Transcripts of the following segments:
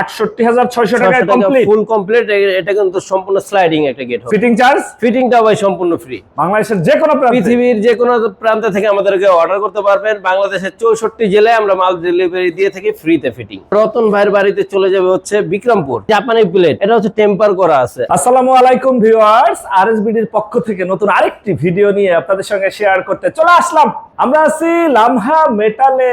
আটষট্টি হাজার ছয়শো টাকায় কমপ্লিট ফুল কমপ্লিট এটা কিন্তু সম্পূর্ণ স্লাইডিং একটা গেট হবে। ফিটিং চার্জ ফিটিংটা ভাই সম্পূর্ণ ফ্রি বাংলাদেশের যে কোনো প্রান্তে। পৃথিবীর যে কোনো প্রান্ত থেকে আমাদেরকে অর্ডার করতে পারবেন। বাংলাদেশের চৌষট্টি জেলায় আমরা মাল ডেলিভারি দিয়ে থাকি ফ্রিতে ফিটিং রতন ভাইয়ের বাড়িতে চলে যাবে হচ্ছে বিক্রমপুর। জাপানি প্লেট এটা হচ্ছে টেম্পার করা আছে। আসসালামু আলাইকুম ভিউয়ার্স আরএসবিডির পক্ষ থেকে নতুন আরেকটি ভিডিও নিয়ে আপনাদের সঙ্গে শেয়ার করতে চলে আসলাম। আমরা আছি লামহা মেটালে।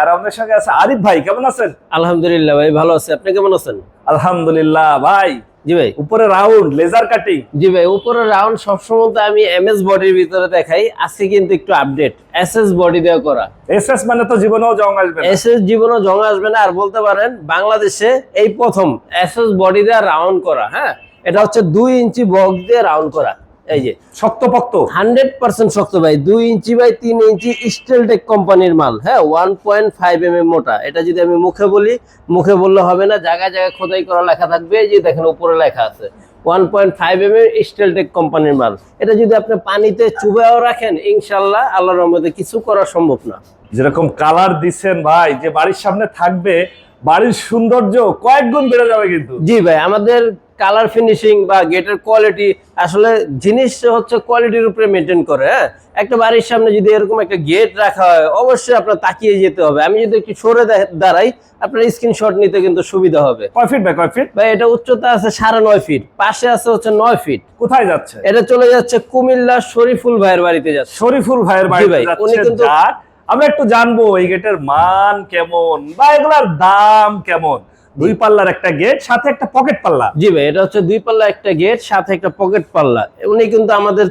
আর আমাদের সঙ্গে আছে আরিফ ভাই কেমন আছেন? আলহামদুলিল্লাহ ভাই ভালো আছে। আপনি কেমন আছেন? আলহামদুলিল্লাহ ভাই। জি ভাই। উপরে রাউন্ড লেজার কাটিং জি ভাই উপরের রাউন্ড সবসময় তো আমি এমএস বডির ভিতরে দেখাই। আজকে কিন্তু একটু আপডেট এসএস বডি দেওয়া করা। এসএস মানে তো জীবনেও জং আসবে না। এসএস জীবনেও জং আসবে না। আর বলতে পারেন বাংলাদেশে এই প্রথম এসএস বডি দিয়ে রাউন্ড করা হ্যাঁ? এটা হচ্ছে দুই ইঞ্চি বক্স দিয়ে রাউন্ড করা। এই যে শক্তপোক্ত। হান্ড্রেড পার্সেন্ট শক্ত ভাই দুই ইঞ্চি বাই তিন ইঞ্চি স্টেলটেক কোম্পানির মাল। হ্যাঁ one point five M M মোটা। এটা যদি আমি মুখে বলি মুখে বললে হবে না জায়গায় জায়গায় খোদাই করা লেখা থাকবে এই যে দেখেন উপরে লেখা আছে। One point five M M স্টেলটেক কোম্পানির মাল। এটা যদি আপনি পানিতে চুবেও রাখেন ইনশাল্লাহ আল্লাহর রহমতে কিছু করা সম্ভব না। যেরকম কালার দিচ্ছেন ভাই যে বাড়ির সামনে থাকবে বাড়ির সৌন্দর্য কয়েক গুণ বেড়ে যাবে কিন্তু। জি ভাই আমাদের কালার ফিনিশিং বা গেটের কোয়ালিটি আসলে জিনিস হচ্ছে কোয়ালিটির উপরে মেনটেন করে হ্যাঁ? একটা বাড়ির সামনে যদি এরকম একটা গেট রাখা হয় অবশ্যই আপনার তাকিয়ে যেতে হবে। আমি যদি একটু সরে দাঁড়াই আপনার স্ক্রিনশট নিতে কিন্তু সুবিধা হবে। কয় ফিট ভাই কয় ফিট ভাই এটা উচ্চতা আছে সাড়ে নয় ফিট পাশে আছে হচ্ছে নয় ফিট কোথায় যাচ্ছে? এটা চলে যাচ্ছে কুমিল্লা শরীফুল ভাইয়ের বাড়িতে যাচ্ছে। শরীফুল ভাইয়ের বাড়ি ভাই, উনি কিন্তু- আমরা একটু জানব এই গেটের মান কেমন বা এগুলার দাম কেমন। দুই পাল্লার একটা গেট সাথে একটা পকেট পাল্লা। জি ভাই এটা হচ্ছে দুই পাল্লা একটা গেট সাথে একটা পকেট পাল্লা। উনি কিন্তু আমাদের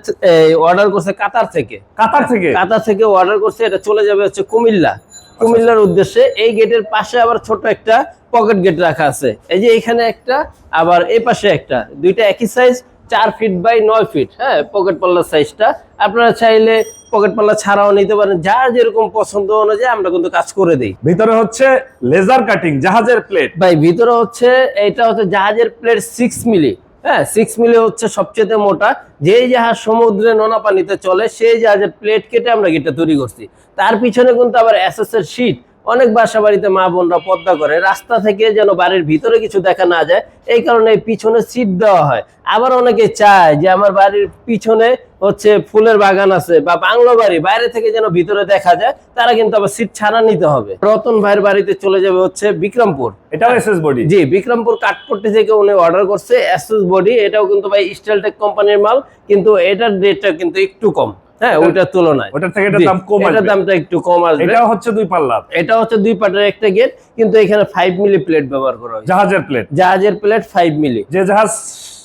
অর্ডার করছে কাতার থেকে। কাতার থেকে? কাতার থেকে অর্ডার করছে এটা চলে যাবে হচ্ছে কুমিল্লা। কুমিল্লার উদ্দেশ্যে এই গেটের পাশে আবার ছোট একটা পকেট গেট রাখা আছে। এই যে এখানে একটা আবার এই পাশে একটা। দুইটা একই সাইজ চার ফিট বাই নয় ফিট হ্যাঁ পকেট পাল্লার সাইজটা আপনারা চাইলে পকেট পাল্লা ছাড়াও নিতে পারেন। যার যেরকম পছন্দ অনুযায়ী আমরা কিন্তু কাজ করে দিই। ভিতরে হচ্ছে লেজার কাটিং জাহাজের প্লেট ভাই ভিতরে হচ্ছে এটা হচ্ছে জাহাজের প্লেট সিক্স মিলি হ্যাঁ সিক্স মিলি হচ্ছে সবচেয়ে মোটা। যেই জাহাজ সমুদ্রে নোনা পানিতে চলে সেই জাহাজের প্লেট কেটে আমরা গেটটা তৈরি করছি। তার পিছনে কিন্তু আবার এর শীট অনেক বাসা বাড়িতে মা বোনরা পদ্মা করে। রাস্তা থেকে যেন বাড়ির ভিতরে কিছু দেখা না যায় এই কারণে পিছনে সিট দেওয়া হয়। আবার অনেকে চায় যে আমার বাড়ির পিছনে হচ্ছে ফুলের বাগান আছে বা বাংলো বাড়ি বাইরে থেকে যেন ভিতরে দেখা যায় তারা কিন্তু আবার সিট ছাড়া নিতে হবে। রতন ভাইয়ের বাড়িতে চলে যাবে হচ্ছে বিক্রমপুর। এটাও এসএস বডি জি বিক্রমপুর কাঠপট্টি থেকে উনি অর্ডার করছে এসএস বডি এটাও কিন্তু ভাই স্টাইলটেক কোম্পানির মাল কিন্তু এটার রেটটা কিন্তু একটু কম। হ্যাঁ ওইটার তুলনায়। ওটার থেকে এটার জি, দাম কম এটার দামটা একটু কম আসবে। এটাও হচ্ছে দুই পাল্লার। এটা হচ্ছে দুই পাটের একটা গেট কিন্তু এখানে ফাইভ মিলি প্লেট ব্যবহার করা হয়েছে। জাহাজের প্লেট জাহাজের প্লেট ফাইভ মিলি যে জাহাজ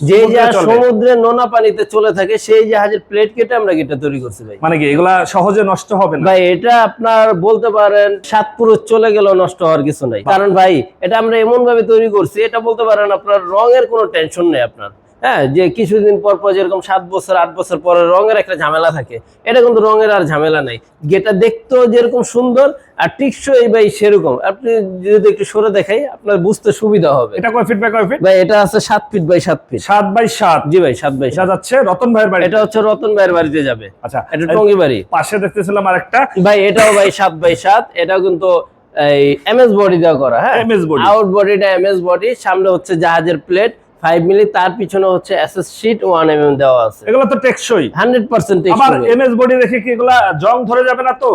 যে জাহাজ। সমুদ্রে নোনা পানিতে চলে থাকে সেই জাহাজের প্লেট কেটে আমরা গেটটা তৈরি করছি ভাই। মানে কি এগুলা সহজে নষ্ট হবে না? ভাই এটা আপনার বলতে পারেন সাত পুরুষ চলে গেল নষ্ট হওয়ার কিছু নাই। কারণ ভাই এটা আমরা এমন ভাবে তৈরি করছি এটা বলতে পারেন আপনার রঙের কোনো টেনশন নেই আপনার। হ্যাঁ যে কিছুদিন পর পর যেরকম সাত বছর আট বছর পরে রঙের একটা ঝামেলা থাকে এটা কিন্তু রঙের আর ঝামেলা নাই। যেটা দেখতেও যেরকম সুন্দর আর টিকসই ভাই সেরকম। আপনি যদি একটু সরে দেখাই আপনার বুঝতে সুবিধা হবে। এটা কয় ফিট বাই কয় ফিট ভাই এটা আছে সাত ফিট বাই সাত ফিট সাত বাই সাত? জি ভাই সাত বাই সাত। যাচ্ছে রতন ভাইয়ের বাড়ি? এটা হচ্ছে রতন ভাইয়ের বাড়িতে যাবে। আচ্ছা এটা টঙ্গি বাড়ি। পাশে দেখতেছিলাম আরেকটা। ভাই এটাও ভাই সাত বাই সাত। এটাও কিন্তু এই এমএস বডি দেওয়া করা হ্যাঁ? MS বডি আউট বডিটা এমএস বডি সামনে হচ্ছে জাহাজের প্লেট ফাইভ মিলি তার পিছনে হচ্ছে SS sheet one M M দেওয়া আছে। এগুলো তো টেকসই। হান্ড্রেড পার্সেন্ট আবার এমএস বডি রেখে কি এগুলা জং ধরে যাবে না তো?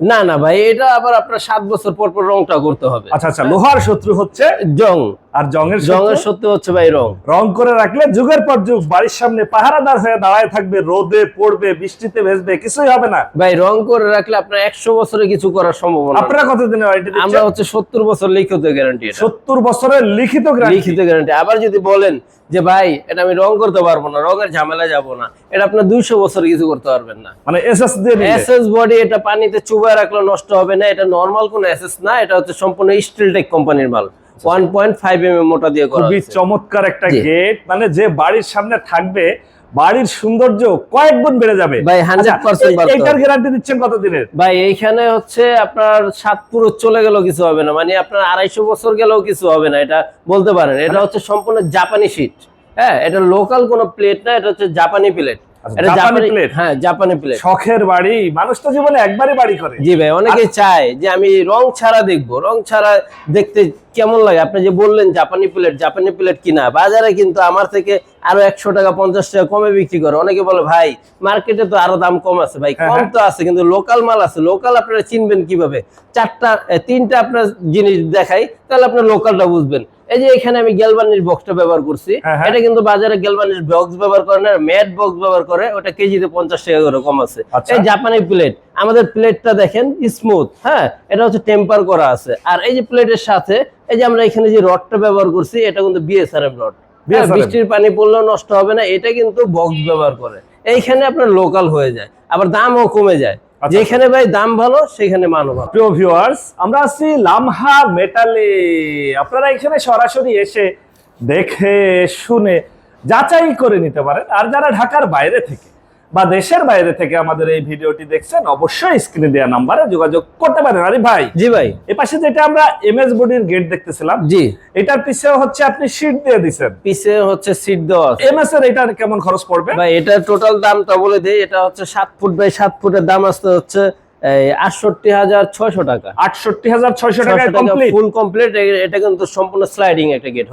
না না ভাই এটা আবার আপনার সাত বছর পর পর রংটা করতে হবে। আচ্ছা আচ্ছা লোহার শত্রু হচ্ছে জং। আর জংয়ের শত্রু সত্যি হচ্ছে ভাই রং। রং করে রাখলে যুগের পর যুগ বাড়ির সামনে পাহারাদার হয়ে দাঁড়ায় থাকবে রোদে পড়বে বৃষ্টিতে ভেজবে কিছুই হবে না। ভাই রং করে রাখলে আপনার একশো বছরে কিছু করার সম্ভাবনা। আপনারা কতদিনে আমরা হচ্ছে সত্তর বছর লিখিত গ্যারান্টি সত্তর বছরের লিখিত লিখিত গ্যারান্টি আবার যদি বলেন যে ভাই এটা আমি রং করতে পারব না রঙের ঝামেলা যাব না এটা আপনার দুইশো বছর কিছু করতে পারবেন না। মানে এসএস দিয়ে এসএস বডি এটা পানিতে চুবায় রাখলে নষ্ট হবে না এটা নরমাল কোনো এসএস না এটা হচ্ছে সম্পূর্ণ স্টিল টেক কোম্পানির মাল। মোটা দিয়ে করা খুবই চমৎকার একটা গেট মানে যে বাড়ির সামনে থাকবে বাড়ির সৌন্দর্য কয়েক গুণ বেড়ে যাবে। ভাই, 100% আচ্ছা, এইটার গ্যারান্টি দিচ্ছেন কত দিনের ভাই এইখানে হচ্ছে আপনার সাত পুরো চলে গেলেও কিছু হবে না। মানে আপনার আড়াইশো বছর গেলেও কিছু হবে না এটা বলতে পারেন। মানে এটা হচ্ছে সম্পূর্ণ জাপানি শীট হ্যাঁ এটা লোকাল কোনো প্লেট না এটা হচ্ছে জাপানি প্লেট আচ্ছা, জাপানি জাপানি হ্যাঁ জাপানি প্লেট শখের বাড়ি? মানুষ তো জীবনে একবারই বাড়ি করে। জি ভাই অনেকে চায় যে আমি রং ছাড়া দেখব রং ছাড়া দেখতে কেমন লাগে? আপনি যে বললেন জাপানি প্লেট জাপানি প্লেট কিনা বাজারে কিন্তু আমার থেকে আরও একশো টাকা পঞ্চাশ টাকা কমে বিক্রি করে। অনেকে বলে ভাই মার্কেটে তো আরও দাম কম আছে ভাই হ্যাঁ, কম হ্যাঁ। তো আছে কিন্তু লোকাল মাল আছে। লোকাল আপনারা চিনবেন কীভাবে? চারটা তিনটা আপনার জিনিস দেখাই তাহলে আপনার লোকালটা বুঝবেন। এই যে এখানে আমি গ্যালবানির বক্সটা ব্যবহার করছি। হ্যাঁ, হ্যাঁ। এটা কিন্তু বাজারে গ্যালবানির বক্স ব্যবহার করে না ম্যাট বক্স ব্যবহার করে ওটা কেজিতে পঞ্চাশ টাকা করে কম আছে। আচ্ছা। এই জাপানি প্লেট আমাদের প্লেটটা দেখেন স্মুথ হ্যাঁ? এটা হচ্ছে টেম্পার করা আছে। আর এই যে প্লেটের সাথে এই যে আমরা এখানে যে রডটা ব্যবহার করছি এটা কিন্তু বিএসআরএম রড BSRM বৃষ্টির পানি পড়লেও নষ্ট হবে না এটা কিন্তু বক্স ব্যবহার করে। এইখানে আপনার লোকাল হয়ে যায় আবার দামও কমে যায়। যেখানে ভাই দাম ভালো সেখানে মানও ভালো। প্রিয় ভিউয়ার্স আমরা আছি লামহা মেটালে। আপনারা এখানে সরাসরি এসে দেখে শুনে যাচাই করে নিতে পারেন। আর যারা ঢাকার বাইরে থেকে বা দেশের বাইরে থেকে আমাদের এই ভিডিওটি দেখছেন অবশ্যই স্ক্রিনে দেওয়া নাম্বারে যোগাযোগ করতে পারেন। আরে ভাই জি ভাই। এপাশে পাশে যেটা আমরা এমএস বডির গেট দেখতেছিলাম জি। এটার পিছে হচ্ছে আপনি সিট দিয়ে দিবেন পিছে হচ্ছে সিট দেওয়া আছে। এমএস এর এটার কেমন খরচ পড়বে? ভাই এটার টোটাল দামটা বলে দেই এটা হচ্ছে 7 ফুট বাই 7 ফুটের দাম আসতে হচ্ছে আটষট্টি হাজার ছয়শো টাকা। আটষট্টি হাজার ছয়শো টাকায় ফুল কমপ্লিট এটা কিন্তু সম্পূর্ণ স্লাইডিং একটা গেট।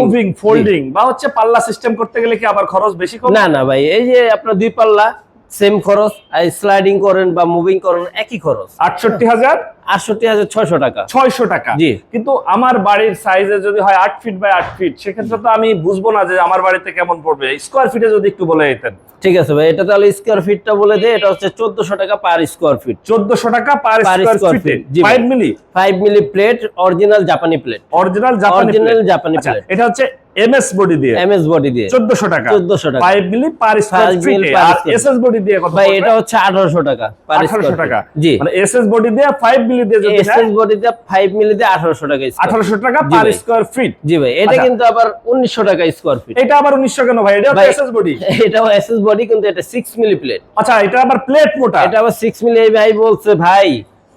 মুভিং ফোল্ডিং বা হচ্ছে পাল্লা সিস্টেম করতে গেলে কি আবার খরচ বেশি না না ভাই এই যে আপনার দুই পাল্লা সেম খরচ স্লাইডিং করেন বা মুভিং করেন একই খরচ। আটষট্টি হাজার আটষট্টি হাজার ছয়শো টাকা। ছয়শো টাকা। জি। কিন্তু আমার বাড়ির সাইজে যদি হয় আট ফিট বাই আট ফিট সেক্ষেত্রে তো আমি বুঝব না যে আমার বাড়িতে কেমন পড়বে। স্কোয়ার ফিটে যদি একটু বলে দিতেন। ঠিক আছে ভাই এটা তাহলে স্কোয়ার ফিটটা বলে দেয় এটা হচ্ছে চোদ্দশো টাকা পার স্কোয়ার ফিট চোদ্দশো টাকা পার স্কোয়ার ফিটে। Five milli five milli plate original জাপানি প্লেট অরিজিনাল অরিজিনাল জাপানি প্লেট এটা হচ্ছে এমএস বডি দিয়ে। এমএস বডি দিয়ে। চোদ্দশো টাকা। চোদ্দশো টাকা। Five milli per square Five mil ফিটে per আর এসএস বডি দিয়ে কত ভাই এটা হচ্ছে আঠারোশো টাকা 1800 টাকা। জি। মানে এসএস বডি দিয়ে ফাইভ মিলি দিয়ে যদি এসএস বডিতে ফাইভ মিলি দিয়ে টাকা square। আঠারোশো টাকা পার ভাই। ফিট জি ভাই এটা। কিন্তু আবার উনিশশো টাকা স্কোয়ার ফিট এটা আবার উনিশশো কেন ভাই? এটা এসএস বডি এটাও এসএস বডি কিন্তু এটা সিক্স মিলি প্লেট আচ্ছা এটা আবার প্লেট মোটা। এটা আবার সিক্স মিলি এই ভাই বলছে ভাই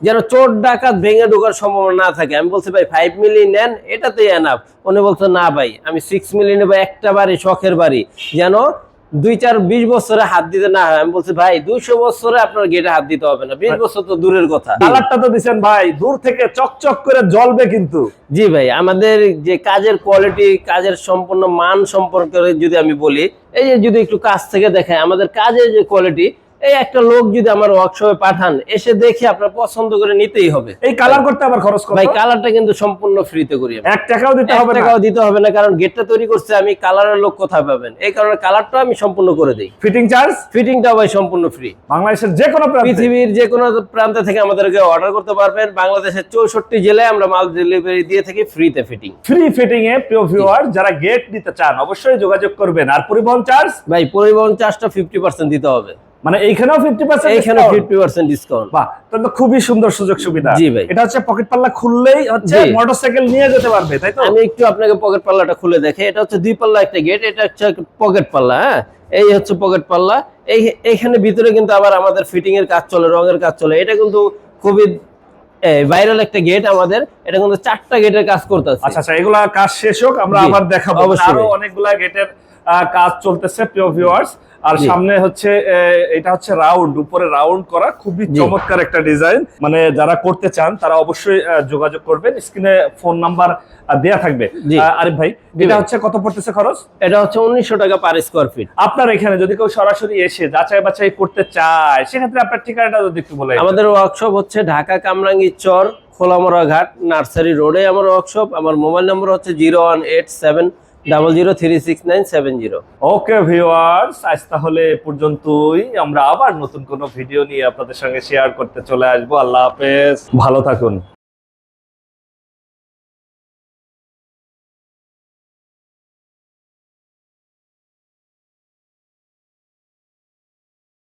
যেন চোর ডাকাত ভেঙে ঢোকার সম্ভাবনা না থাকে। আমি বলছি ভাই ফাইভ মিলি নেন এটাতেই এনাফ উনি বলছে না ভাই আমি সিক্স মিলি নেব একটা বাড়ি শখের বাড়ি। যেন দুই চার বিশ বছরে হাত দিতে না হয় আমি বলছি ভাই দুইশো বছরে আপনার গেটে হাত দিতে হবে না। বিশ বছর তো দূরের কথা। কালারটা তো দিচ্ছেন ভাই দূর থেকে চকচক করে জ্বলবে কিন্তু। জি ভাই আমাদের যে কাজের কোয়ালিটি কাজের সম্পূর্ণ মান সম্পর্কে যদি আমি বলি এই যে যদি একটু কাজ থেকে দেখায় আমাদের কাজের যে কোয়ালিটি এই একটা লোক যদি আমার ওয়ার্কশপে পাঠান এসে দেখে আপনার পছন্দ করে নিতেই হবে। এই কালার করতে আবার খরচ কত? ভাই কালারটা কিন্তু সম্পূর্ণ ফ্রিতে করি। এক টাকাও দিতে হবে না। টাকাও দিতে হবে না কারণ গেটটা তৈরি করছে আমি কালারের লোক কোথায় পাবেন? এই কারণে কালারটা আমি সম্পূর্ণ করে দিই। ফিটিং চার্জ ফিটিংটা ভাই সম্পূর্ণ ফ্রি বাংলাদেশের যে কোনো পৃথিবীর যে কোনো প্রান্ত থেকে আমাদেরকে অর্ডার করতে পারবেন। বাংলাদেশের চৌষট্টি জেলায় আমরা মাল ডেলিভারি দিয়ে থাকি ফ্রিতে ফিটিং ফ্রি ফিটিং এ প্রিয় ভিউয়ার যারা গেট নিতে চান অবশ্যই যোগাযোগ করবেন। আর পরিবহন চার্জ ভাই পরিবহন চার্জটা ফিফটি পার্সেন্ট দিতে হবে। মানে এইখানেও ডিসকাউন্ট বাহ তাহলে খুবই সুন্দর সুযোগ সুবিধা। জি ভাই। এটা হচ্ছে পকেট পাল্লা খুললেই হচ্ছে। মোটরসাইকেল নিয়ে যেতে পারবে তাই তো? আমি একটু আপনাকে পকেট পাল্লাটা খুলে দেখে। এটা হচ্ছে দুই পাল্লা একটা গেট এটা হচ্ছে পকেট পাল্লা হ্যাঁ? এই হচ্ছে পকেট পাল্লা এই এইখানে ভিতরে কিন্তু আবার আমাদের ফিটিং এর কাজ চলে রঙের কাজ চলে। এটা কিন্তু খুবই ভাইরাল একটা গেট আমাদের। এটা কিন্তু চারটা গেটের কাজ করতেছে। আচ্ছা আচ্ছা এগুলা কাজ শেষ হোক আমরা আবার দেখাবো। অবশ্যই। আরও। অনেকগুলা গেটের কাজ চলতেছে প্রিয় ভিউয়ার্স আর সামনে হচ্ছে এটা হচ্ছে রাউন্ড উপরে রাউন্ড করা খুবই চমৎকার একটা ডিজাইন মানে যারা করতে চান তারা অবশ্যই যোগাযোগ করবেন। স্ক্রিনে ফোন নাম্বার দেয়া থাকবে। আরিফ ভাই এটা হচ্ছে কত পড়তেছে খরচ? এটা হচ্ছে উনিশশো টাকা পার স্কোয়ার ফিট আপনার এখানে যদি কেউ সরাসরি এসে যাচাই বাছাই করতে চায় সেক্ষেত্রে আপনার ঠিকানাটা যদি একটু বলে আমাদের ওয়ার্কশপ হচ্ছে ঢাকা কামরাঙ্গি চর খোলামরা ঘাট নার্সারি রোডে আমার ওয়ার্কশপ আমার মোবাইল নম্বর হচ্ছে zero one eight seven double zero three six nine seven zero okay viewers আজ তাহলে এ পর্যন্তই। আমরা আবার নতুন কোনো ভিডিও নিয়ে আপনাদের সঙ্গে শেয়ার করতে চলে আসব। আল্লাহ হাফেজ। ভালো থাকুন।